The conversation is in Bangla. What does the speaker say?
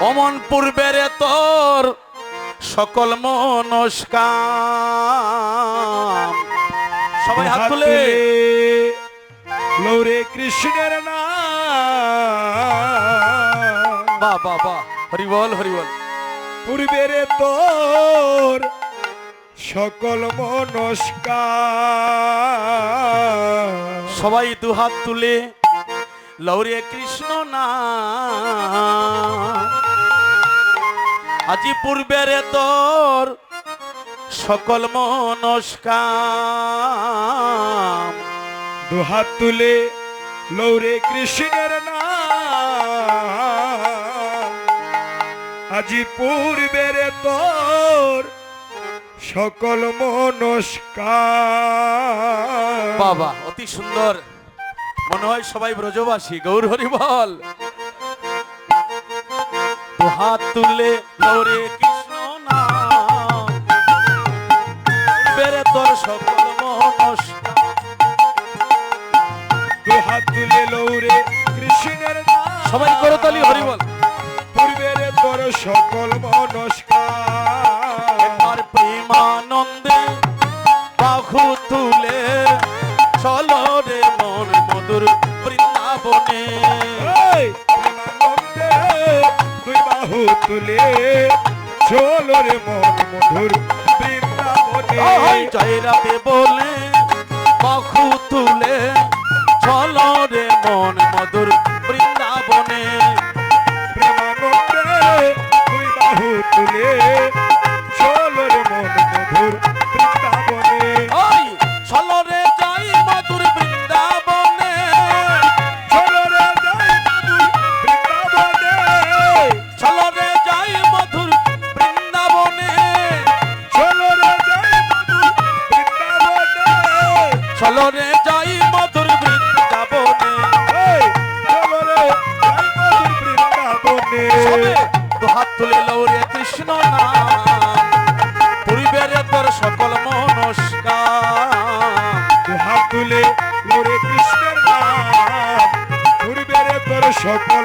অমন পূর্বের তোর সকল মনস্কাম। সবাই হাত তুলে। লৌরে কৃষ্ণের নাম। বাহ বাহ বাহ। হরিবল হরিবল। পূর্বের তোর সকল মনস্কার সবাই দু হাত তুলে। লৌরে কৃষ্ণ না আজি পূর্বের তোর সকল মনস্কাম। দুহাত তুলে লৌরে কৃষ্ণের নাম। আজি পূর্বের তোর সকল মনস্কার বাবা, অতি সুন্দর। মনে হয় সবাই ব্রজবাসী, গৌর হরি বল। হাত তুলে লৌরে কৃষ্ণ নাম। পূর্বের তোর সকল মনস্কাম দুহাত তুলে লৌরে কৃষ্ণের সবাই করতালি হরিবল পূর্বের তোর সকল মনস্কার মন মধুর বৃন্দাবনে। জয় রাতে বলে। রে যাই মধুর বৃন্দাবনে। চলো রে যাই মধুর বৃন্দাবনে। সবে হাত তুলে লৌরে কৃষ্ণ নাম। পূর্বের তোর সকল মনস্কার। হাত তুলে কৃষ্ণের নাম। পূর্বের তোর সকল